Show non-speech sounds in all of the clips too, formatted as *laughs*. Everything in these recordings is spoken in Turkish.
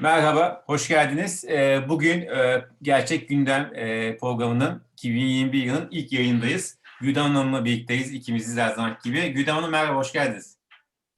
Merhaba, hoş geldiniz. Ee, Bugün e, Gerçek Gündem e, programının 2021 yılının ilk yayındayız. Güdem Hanım'la birlikteyiz, ikimiziz her zaman gibi. Güdem Hanım merhaba, hoş geldiniz.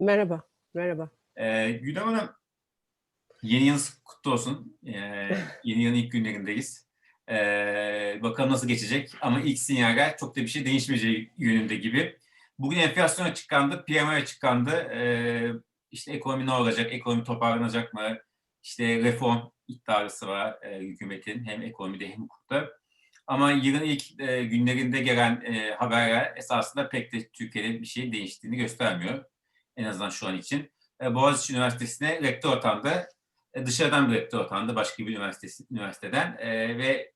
Merhaba, merhaba. Ee, Güdem Hanım, yeni yılınız kutlu olsun. Ee, Yeni yılın ilk günlerindeyiz. Bakalım nasıl geçecek ama ilk sinyaller çok da bir şey değişmeyeceği yönünde gibi. Bugün enflasyon açıklandı, PMI açıklandı. İşte ekonomi ne olacak, ekonomi toparlanacak mı? İşte reform iddiası var e, hükümetin hem ekonomide hem hukukta. Ama yılın ilk e, günlerinde gelen e, haberler esasında pek de Türkiye'de bir şey değiştiğini göstermiyor. En azından şu an için. E, Boğaziçi Üniversitesi'ne rektör atandı. E, dışarıdan bir rektör atandı başka bir üniversitesi, üniversiteden e, ve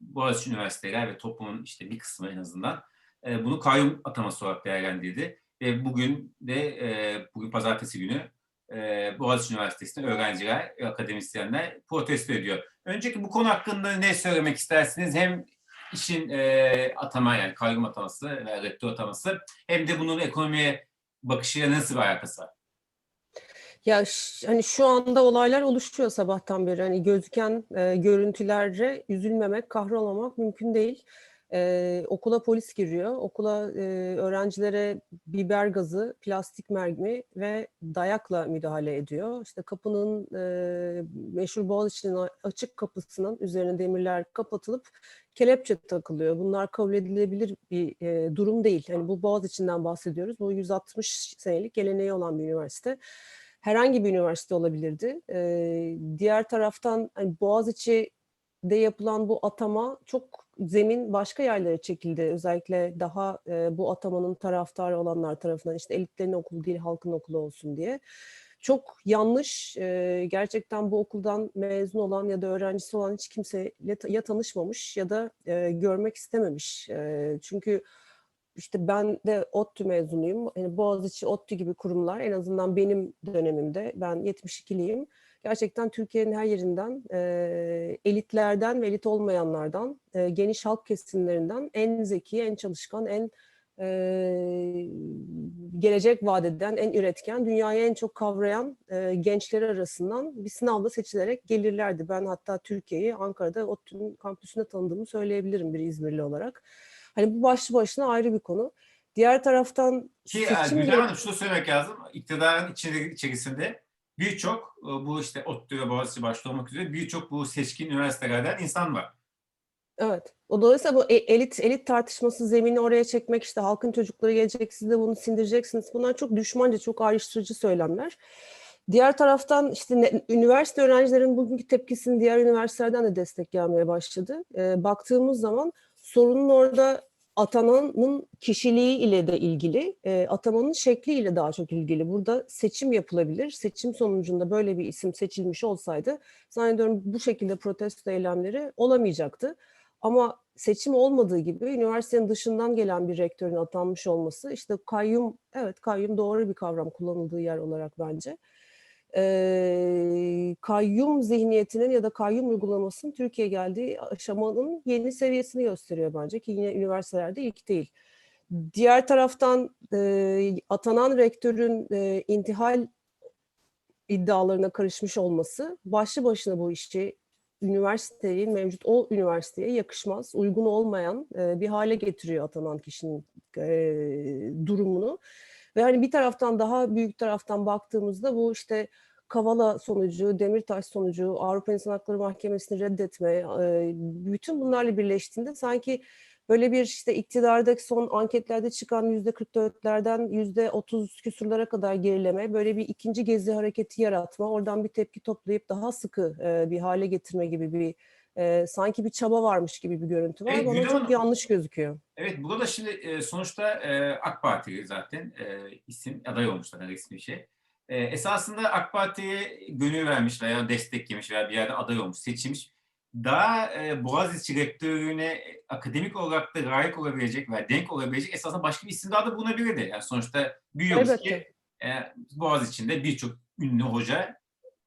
Boğaziçi Üniversiteler ve toplumun işte bir kısmı en azından e, bunu kayyum ataması olarak değerlendirdi. Ve bugün de e, bugün pazartesi günü e, Boğaziçi Üniversitesi'nde öğrenciler akademisyenler protesto ediyor. Önceki bu konu hakkında ne söylemek istersiniz? Hem işin e, atama yani kayyum ataması ve rektör ataması hem de bunun ekonomiye bakışıyla nasıl bir alakası var? Ya hani şu anda olaylar oluşuyor sabahtan beri. Hani gözüken e, görüntülere üzülmemek, kahrolmamak mümkün değil. E, okula polis giriyor. Okula e, öğrencilere biber gazı, plastik mermi ve dayakla müdahale ediyor. İşte kapının e, meşhur Boğaziçi'nin açık kapısının üzerine demirler kapatılıp kelepçe takılıyor. Bunlar kabul edilebilir bir e, durum değil. Hani bu Boğaziçi'nden bahsediyoruz. Bu 160 senelik geleneği olan bir üniversite. herhangi bir üniversite olabilirdi. Ee, diğer taraftan hani Boğaziçi'de yapılan bu atama çok zemin başka yerlere çekildi. Özellikle daha e, bu atamanın taraftarı olanlar tarafından işte elitlerin okulu değil halkın okulu olsun diye. Çok yanlış. e, gerçekten bu okuldan mezun olan ya da öğrencisi olan hiç kimseyle ya tanışmamış ya da e, görmek istememiş. E, çünkü işte ben de ODTÜ mezunuyum. Yani Boğaziçi, ODTÜ gibi kurumlar en azından benim dönemimde, ben 72'liyim. Gerçekten Türkiye'nin her yerinden, e, elitlerden ve elit olmayanlardan, e, geniş halk kesimlerinden en zeki, en çalışkan, en e, gelecek vaat eden, en üretken, dünyayı en çok kavrayan e, gençleri arasından bir sınavda seçilerek gelirlerdi. Ben hatta Türkiye'yi Ankara'da ODTÜ'nün kampüsünde tanıdığımı söyleyebilirim bir İzmirli olarak. Hani bu başlı başına ayrı bir konu. Diğer taraftan Ki seçim Güzel yap- Hanım şunu söylemek lazım. İktidarın içeri- içerisinde birçok e, bu işte ODTÜ ve Boğaziçi başta olmak üzere birçok bu seçkin üniversitelerden insan var. Evet. O dolayısıyla bu e- elit elit tartışması zemini oraya çekmek işte halkın çocukları gelecek siz de bunu sindireceksiniz. Bunlar çok düşmanca, çok ayrıştırıcı söylemler. Diğer taraftan işte ne- üniversite öğrencilerin bugünkü tepkisini diğer üniversitelerden de destek gelmeye başladı. Ee, baktığımız zaman sorunun orada atananın kişiliği ile de ilgili, e, atamanın şekliyle daha çok ilgili. Burada seçim yapılabilir. Seçim sonucunda böyle bir isim seçilmiş olsaydı zannediyorum bu şekilde protesto eylemleri olamayacaktı. Ama seçim olmadığı gibi üniversitenin dışından gelen bir rektörün atanmış olması işte kayyum, evet kayyum doğru bir kavram kullanıldığı yer olarak bence. Ee, kayyum zihniyetinin ya da kayyum uygulamasının Türkiye geldiği aşamanın yeni seviyesini gösteriyor bence ki yine üniversitelerde ilk değil. Diğer taraftan e, atanan rektörün e, intihal iddialarına karışmış olması başlı başına bu işi üniversitenin mevcut o üniversiteye yakışmaz, uygun olmayan e, bir hale getiriyor atanan kişinin e, durumunu. Ve hani bir taraftan daha büyük taraftan baktığımızda bu işte Kavala sonucu, Demirtaş sonucu, Avrupa İnsan Hakları Mahkemesi'ni reddetme, bütün bunlarla birleştiğinde sanki böyle bir işte iktidardaki son anketlerde çıkan yüzde 44'lerden yüzde 30 küsurlara kadar gerileme, böyle bir ikinci gezi hareketi yaratma, oradan bir tepki toplayıp daha sıkı bir hale getirme gibi bir e, sanki bir çaba varmış gibi bir görüntü var. Evet, Bana çok Hanım. yanlış gözüküyor. Evet burada da şimdi e, sonuçta e, AK Parti zaten e, isim aday olmuşlar resmi şey. E, esasında AK Parti'ye gönül vermiş veya destek yemiş veya bir yerde aday olmuş, seçilmiş. Daha e, Boğaziçi rektörlüğüne e, akademik olarak da layık olabilecek veya denk olabilecek esasında başka bir isim daha da bulunabilirdi. Yani sonuçta biliyoruz Elbette. ki e, Boğaziçi'nde birçok ünlü hoca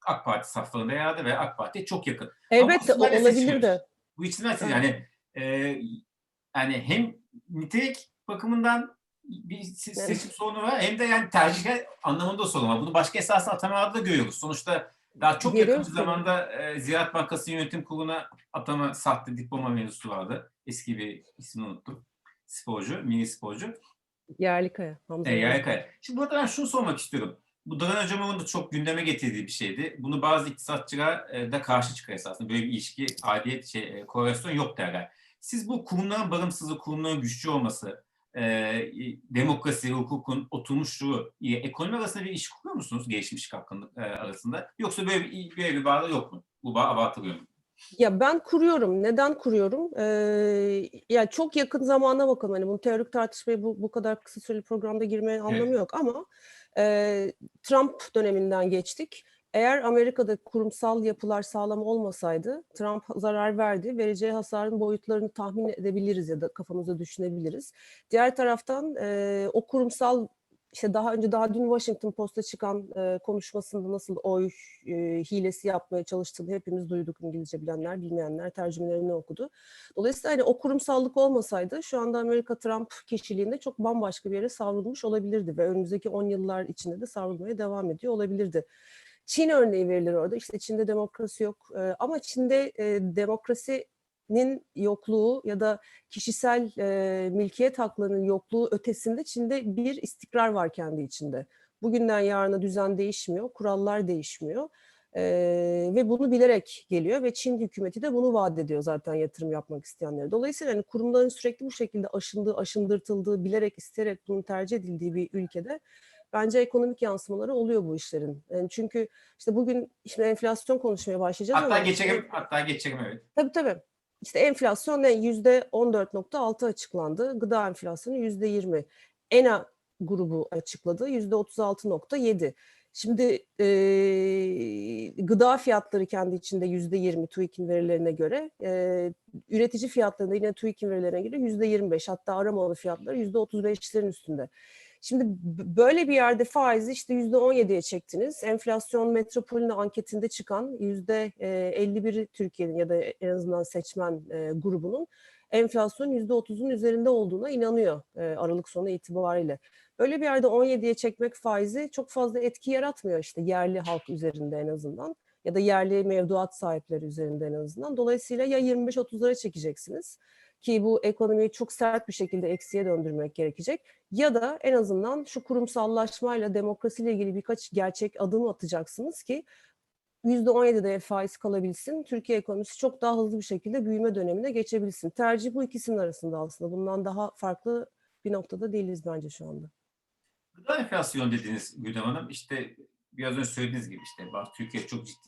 AK Parti saflarında yer aldı ve AK Parti'ye çok yakın. Elbette o olabilir de. Bu isimler siz yani e, yani hem nitelik bakımından bir se- Evet. seçim sorunu var hem de yani tercihler anlamında sorun var. Bunu başka esaslı atamalarda da görüyoruz. Sonuçta Daha çok yakın bir Görüyoruz zamanda e, Ziraat Bankası Yönetim Kurulu'na atama sahte diploma mevzusu vardı. Eski bir ismini unuttum. Sporcu, mini sporcu. Yerlikaya. E, Yerlikaya. Şimdi burada ben şunu sormak istiyorum. Bu Daran Hocam'ın da çok gündeme getirdiği bir şeydi. Bunu bazı iktisatçılar e, da karşı çıkar esasında. Böyle bir ilişki, aidiyet, şey, e, korelasyon yok derler. Siz bu kurumların bağımsızlığı, kurumların güçlü olması, e, demokrasi, hukukun oturmuşluğu, e, ekonomi arasında bir ilişki kuruyor musunuz gelişmiş hakkında e, arasında? Yoksa böyle bir, böyle bir bağlı yok mu? Bu bağ abartılıyor mu? Ya ben kuruyorum. Neden kuruyorum? Ee, ya çok yakın zamana bakalım. Hani bunu teorik tartışmaya bu, bu kadar kısa süreli programda girmenin anlamı yok ama e, Trump döneminden geçtik. Eğer Amerika'da kurumsal yapılar sağlam olmasaydı Trump zarar verdi. Vereceği hasarın boyutlarını tahmin edebiliriz ya da kafamıza düşünebiliriz. Diğer taraftan e, o kurumsal işte daha önce daha dün Washington Post'ta çıkan e, konuşmasında nasıl oy e, hilesi yapmaya çalıştığını hepimiz duyduk İngilizce bilenler, bilmeyenler tercümelerini okudu. Dolayısıyla hani o kurumsallık olmasaydı şu anda Amerika Trump kişiliğinde çok bambaşka bir yere savrulmuş olabilirdi ve önümüzdeki 10 yıllar içinde de savrulmaya devam ediyor olabilirdi. Çin örneği verilir orada. İşte Çin'de demokrasi yok E, ama Çin'de e, demokrasinin yokluğu ya da kişisel e, milkiyet haklarının yokluğu ötesinde Çin'de bir istikrar var kendi içinde. Bugünden yarına düzen değişmiyor, kurallar değişmiyor E, ve bunu bilerek geliyor ve Çin hükümeti de bunu vaat ediyor zaten yatırım yapmak isteyenlere. Dolayısıyla hani kurumların sürekli bu şekilde aşındığı, aşındırtıldığı, bilerek isteyerek bunun tercih edildiği bir ülkede bence ekonomik yansımaları oluyor bu işlerin. Yani çünkü işte bugün şimdi enflasyon konuşmaya başlayacağız Hatta ama geçelim, hatta geçelim evet. Tabii tabii. İşte enflasyon ne? Yüzde 14.6 açıklandı. Gıda enflasyonu yüzde 20. ENA grubu açıkladı. Yüzde 36.7. Şimdi e, gıda fiyatları kendi içinde yüzde 20 TÜİK'in verilerine göre. E, üretici fiyatlarında yine TÜİK'in verilerine göre yüzde 25. Hatta aramalı fiyatları yüzde 35'lerin üstünde. Şimdi böyle bir yerde faizi işte yüzde 17'ye çektiniz. Enflasyon metropolüne anketinde çıkan yüzde 51'i Türkiye'nin ya da en azından seçmen e, grubunun enflasyon yüzde 30'un üzerinde olduğuna inanıyor e, Aralık sonu itibariyle. Böyle bir yerde 17'ye çekmek faizi çok fazla etki yaratmıyor işte yerli halk üzerinde en azından ya da yerli mevduat sahipleri üzerinde en azından. Dolayısıyla ya 25-30'lara çekeceksiniz ki bu ekonomiyi çok sert bir şekilde eksiye döndürmek gerekecek ya da en azından şu kurumsallaşmayla demokrasiyle ilgili birkaç gerçek adım atacaksınız ki %17'de faiz kalabilsin. Türkiye ekonomisi çok daha hızlı bir şekilde büyüme dönemine geçebilsin. Tercih bu ikisinin arasında aslında. Bundan daha farklı bir noktada değiliz bence şu anda. Gıda enflasyonu dediğiniz Gülden Hanım işte biraz önce söylediğiniz gibi işte bak Türkiye çok ciddi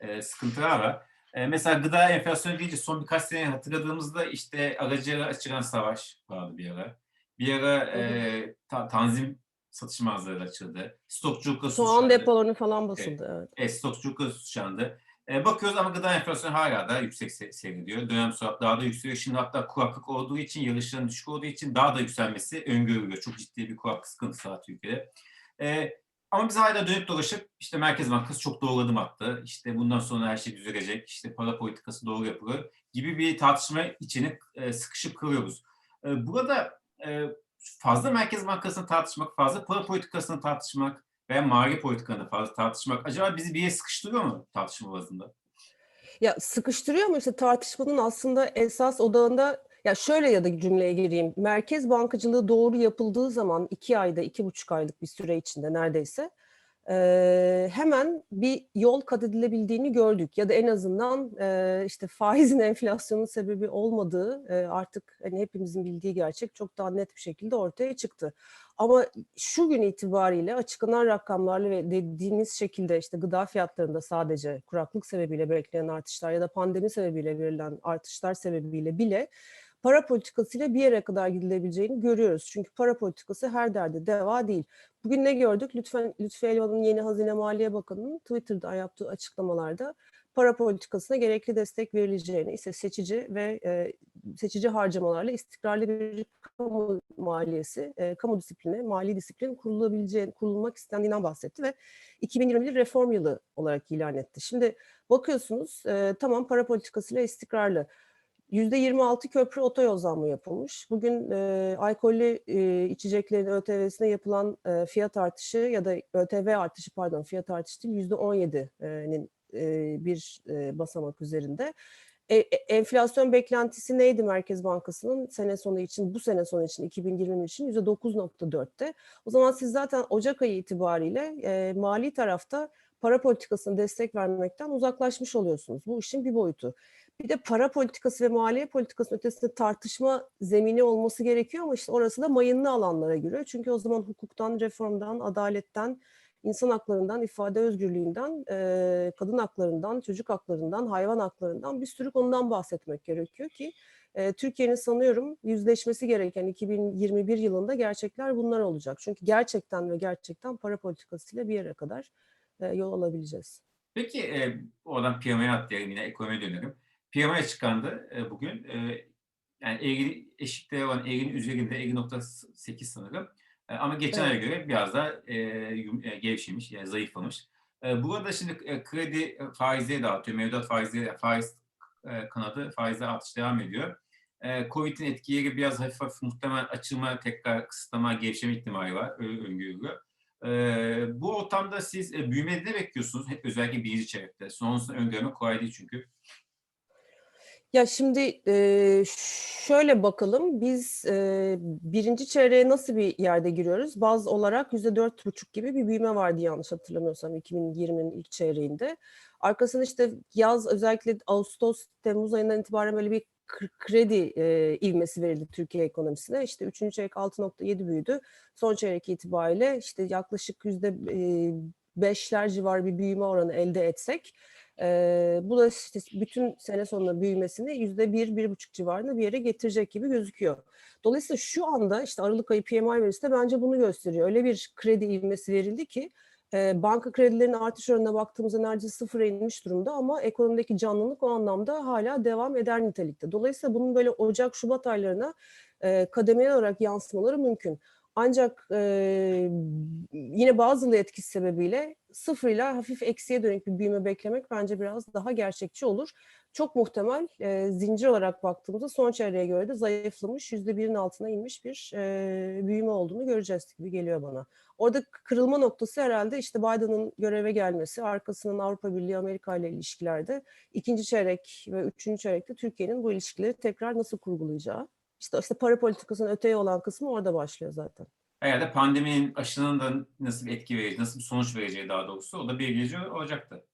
e, sıkıntılar var. E, mesela gıda enflasyonu deyince son birkaç sene hatırladığımızda işte aracılara açılan savaş vardı bir ara. Bir ara e, ta- tanzim satış mağazaları açıldı. Stokçulukla Soğan suçlandı. depolarını falan basıldı. Evet. E, stokçulukla suçlandı. E, bakıyoruz ama gıda enflasyonu hala da yüksek se- seyrediyor. Dönem sonra daha da yükseliyor. Şimdi hatta kuraklık olduğu için, yağışların düşük olduğu için daha da yükselmesi öngörülüyor. Çok ciddi bir kuraklık sıkıntısı var Türkiye'de. E, ama biz hala dönüp dolaşıp işte Merkez Bankası çok doğru adım attı. İşte bundan sonra her şey düzelecek. İşte para politikası doğru yapılıyor gibi bir tartışma içine sıkışıp kalıyoruz. E, burada e, fazla Merkez Bankası'nı tartışmak, fazla para politikasını tartışmak veya mali politikanı fazla tartışmak acaba bizi bir yere sıkıştırıyor mu tartışma bazında? Ya sıkıştırıyor mu işte tartışmanın aslında esas odağında ya şöyle ya da cümleye gireyim. Merkez bankacılığı doğru yapıldığı zaman iki ayda, iki buçuk aylık bir süre içinde neredeyse eee, hemen bir yol kat edilebildiğini gördük. Ya da en azından eee, işte faizin *laughs* enflasyonun sebebi olmadığı eee, artık hani hepimizin bildiği gerçek çok daha net bir şekilde ortaya çıktı. Ama şu gün itibariyle açıklanan rakamlarla ve dediğiniz şekilde işte gıda fiyatlarında sadece kuraklık sebebiyle beklenen artışlar ya da pandemi sebebiyle verilen artışlar sebebiyle bile para politikasıyla bir yere kadar gidilebileceğini görüyoruz. Çünkü para politikası her derde deva değil. Bugün ne gördük? Lütfen Lütfi Elvan'ın yeni Hazine Maliye Bakanı'nın Twitter'da yaptığı açıklamalarda para politikasına gerekli destek verileceğini, ise seçici ve e, seçici harcamalarla istikrarlı bir kamu maliyesi, e, kamu disiplini, mali disiplin kurulabileceğini, kurulmak istendiğinden bahsetti ve 2021 reform yılı olarak ilan etti. Şimdi bakıyorsunuz e, tamam para politikasıyla istikrarlı. %26 köprü otoyol zammı yapılmış. Bugün e, alkollü e, içeceklerin ÖTV'sine yapılan e, fiyat artışı ya da ÖTV artışı pardon fiyat artışı değil %17'nin e, bir e, basamak üzerinde. E, e, enflasyon beklentisi neydi Merkez Bankası'nın sene sonu için, bu sene sonu için, 2020 için %9.4'te. O zaman siz zaten Ocak ayı itibariyle e, mali tarafta para politikasına destek vermekten uzaklaşmış oluyorsunuz. Bu işin bir boyutu. Bir de para politikası ve maliye politikasının ötesinde tartışma zemini olması gerekiyor ama işte orası da mayınlı alanlara giriyor. Çünkü o zaman hukuktan, reformdan, adaletten, insan haklarından, ifade özgürlüğünden, e, kadın haklarından, çocuk haklarından, hayvan haklarından bir sürü konudan bahsetmek gerekiyor ki e, Türkiye'nin sanıyorum yüzleşmesi gereken 2021 yılında gerçekler bunlar olacak. Çünkü gerçekten ve gerçekten para politikasıyla bir yere kadar e, yol alabileceğiz. Peki e, oradan piyamaya atlayalım yine ekonomiye dönelim. Piyamaya çıkandı e, bugün. E, yani eğri, eşikte olan eğrinin üzerinde 50.8 sanırım. E, ama geçen Evet. aya göre biraz da e, yum- e, gevşemiş, yani zayıflamış. E, burada şimdi e, kredi faizleri dağıtıyor. Mevduat faizleri, faiz e, kanadı faizler artış devam ediyor. E, Covid'in etkileri biraz hafif hafif muhtemelen açılma, tekrar kısıtlama, gevşeme ihtimali var. Öyle öngörülüyor. E, bu ortamda siz e, büyümede ne bekliyorsunuz? Hep özellikle birinci çeyrekte. Sonrasını öngörmek kolay değil çünkü. Ya şimdi e, şöyle bakalım biz e, birinci çeyreğe nasıl bir yerde giriyoruz? Baz olarak yüzde dört buçuk gibi bir büyüme vardı yanlış hatırlamıyorsam 2020'nin ilk çeyreğinde. Arkasında işte yaz özellikle Ağustos, Temmuz ayından itibaren böyle bir kr- kredi e, ivmesi verildi Türkiye ekonomisine. İşte üçüncü çeyrek 6.7 büyüdü. Son çeyrek itibariyle işte yaklaşık yüzde beşler civarı bir büyüme oranı elde etsek Eee, bu da işte bütün sene sonunda büyümesini yüzde bir, bir buçuk civarında bir yere getirecek gibi gözüküyor. Dolayısıyla şu anda işte Aralık ayı PMI verisi de bence bunu gösteriyor. Öyle bir kredi ivmesi verildi ki e, banka kredilerinin artış oranına baktığımızda neredeyse sıfıra inmiş durumda ama ekonomideki canlılık o anlamda hala devam eder nitelikte. Dolayısıyla bunun böyle Ocak, Şubat aylarına e, kademeli olarak yansımaları mümkün. Ancak e, yine bazı etkisi sebebiyle sıfırla hafif eksiye dönük bir büyüme beklemek bence biraz daha gerçekçi olur. Çok muhtemel e, zincir olarak baktığımızda son çeyreğe göre de zayıflamış, yüzde birin altına inmiş bir e, büyüme olduğunu göreceğiz gibi geliyor bana. Orada kırılma noktası herhalde işte Biden'ın göreve gelmesi, arkasından Avrupa Birliği Amerika ile ilişkilerde ikinci çeyrek ve üçüncü çeyrekte Türkiye'nin bu ilişkileri tekrar nasıl kurgulayacağı. İşte, işte para politikasının öteye olan kısmı orada başlıyor zaten. Herhalde pandeminin aşının da nasıl bir etki vereceği, nasıl bir sonuç vereceği daha doğrusu o da belirleyici olacaktı.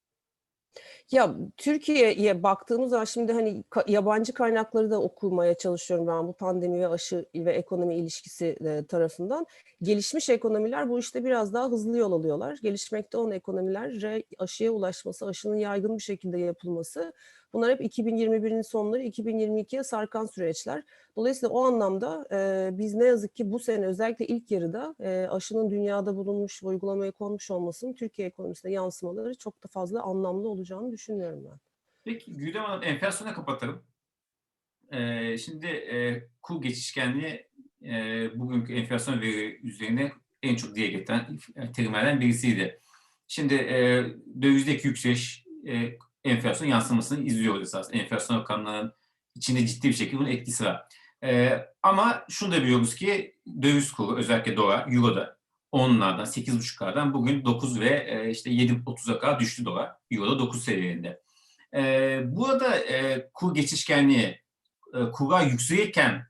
Ya Türkiye'ye baktığımız zaman şimdi hani yabancı kaynakları da okumaya çalışıyorum ben bu pandemi ve aşı ve ekonomi ilişkisi e, tarafından. Gelişmiş ekonomiler bu işte biraz daha hızlı yol alıyorlar. Gelişmekte olan ekonomilere aşıya ulaşması, aşının yaygın bir şekilde yapılması bunlar hep 2021'in sonları 2022'ye sarkan süreçler. Dolayısıyla o anlamda e, biz ne yazık ki bu sene özellikle ilk yarıda e, aşının dünyada bulunmuş uygulamaya konmuş olmasının Türkiye ekonomisine yansımaları çok da fazla anlamlı olacağını düşünüyorum ben. Peki Güldem Hanım enflasyona kapatalım. Ee, şimdi e, kur geçişkenliği e, bugünkü enflasyon veri üzerine en çok diye getiren terimlerden birisiydi. Şimdi e, dövizdeki yükseliş e, enflasyon yansımasını izliyoruz esas. Enflasyon rakamlarının içinde ciddi bir şekilde bunun etkisi var. E, ama şunu da biliyoruz ki döviz kuru özellikle dolar, euroda 10'lardan 8.5'lardan bugün 9 ve e, işte 7.30'a kadar düştü dolar. Euroda 9 seviyelerinde. E, burada e, kur geçişkenliği e, kurlar yükselirken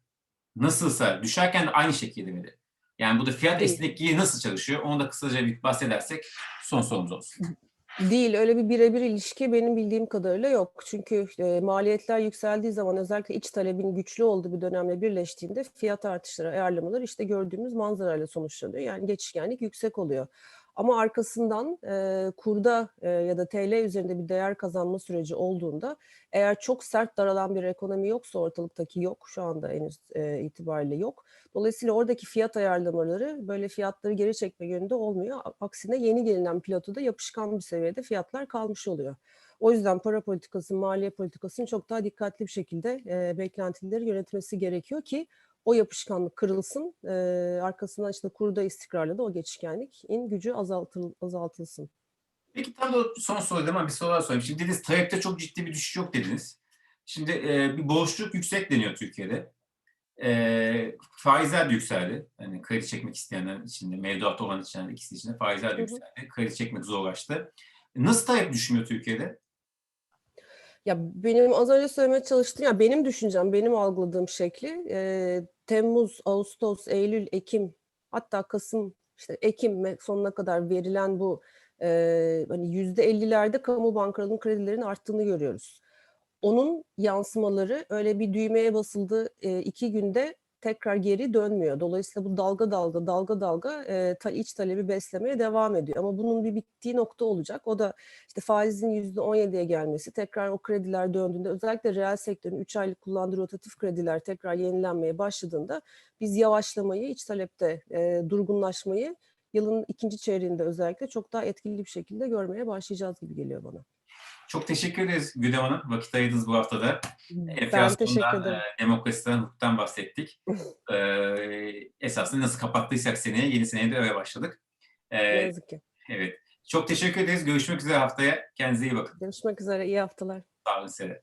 nasılsa düşerken de aynı şekilde midir? Yani bu da fiyat esnekliği nasıl çalışıyor? Onu da kısaca bir bahsedersek son sorumuz olsun. Değil, öyle bir birebir ilişki benim bildiğim kadarıyla yok. Çünkü e, maliyetler yükseldiği zaman özellikle iç talebin güçlü olduğu bir dönemle birleştiğinde fiyat artışları, ayarlamalar işte gördüğümüz manzarayla sonuçlanıyor. Yani geçişkenlik yüksek oluyor. Ama arkasından e, kurda e, ya da TL üzerinde bir değer kazanma süreci olduğunda eğer çok sert daralan bir ekonomi yoksa ortalıktaki yok şu anda henüz e, itibariyle yok. Dolayısıyla oradaki fiyat ayarlamaları böyle fiyatları geri çekme yönünde olmuyor. Aksine yeni gelinen pilotoda yapışkan bir seviyede fiyatlar kalmış oluyor. O yüzden para politikası, maliye politikasının çok daha dikkatli bir şekilde e, beklentileri yönetmesi gerekiyor ki o yapışkanlık kırılsın. E, arkasından işte kurda istikrarla da o geçişkenliğin gücü azaltıl, azaltılsın. Peki tam da son soru ama bir soru daha sorayım. Şimdi dediniz talepte çok ciddi bir düşüş yok dediniz. Şimdi e, bir borçluluk yüksek deniyor Türkiye'de. E, faizler de yükseldi. Yani kredi çekmek isteyenler için de, mevduat olan için de ikisi için de faizler de yükseldi. Kredi çekmek zorlaştı. Nasıl talep düşünüyor Türkiye'de? Ya benim az önce söylemeye çalıştığım, ya benim düşüncem, benim algıladığım şekli e, Temmuz, Ağustos, Eylül, Ekim hatta Kasım, işte Ekim sonuna kadar verilen bu e, hani yüzde ellilerde kamu bankalarının kredilerin arttığını görüyoruz. Onun yansımaları öyle bir düğmeye basıldı e, iki günde tekrar geri dönmüyor. Dolayısıyla bu dalga dalga dalga dalga e, ta, iç talebi beslemeye devam ediyor. Ama bunun bir bittiği nokta olacak. O da işte faizin %17'ye gelmesi, tekrar o krediler döndüğünde özellikle reel sektörün 3 aylık kullandığı rotatif krediler tekrar yenilenmeye başladığında biz yavaşlamayı, iç talepte e, durgunlaşmayı yılın ikinci çeyreğinde özellikle çok daha etkili bir şekilde görmeye başlayacağız gibi geliyor bana. Çok teşekkür ederiz Güdem Hanım. Vakit ayırdınız bu haftada. Enflasyondan, e, demokrasiden, hukuktan bahsettik. *laughs* e, esasında nasıl kapattıysak seneye, yeni seneye de öyle başladık. E, Ne yazık ki. evet. Çok teşekkür ederiz. Görüşmek üzere haftaya. Kendinize iyi bakın. Görüşmek üzere. İyi haftalar. Sağ olun size.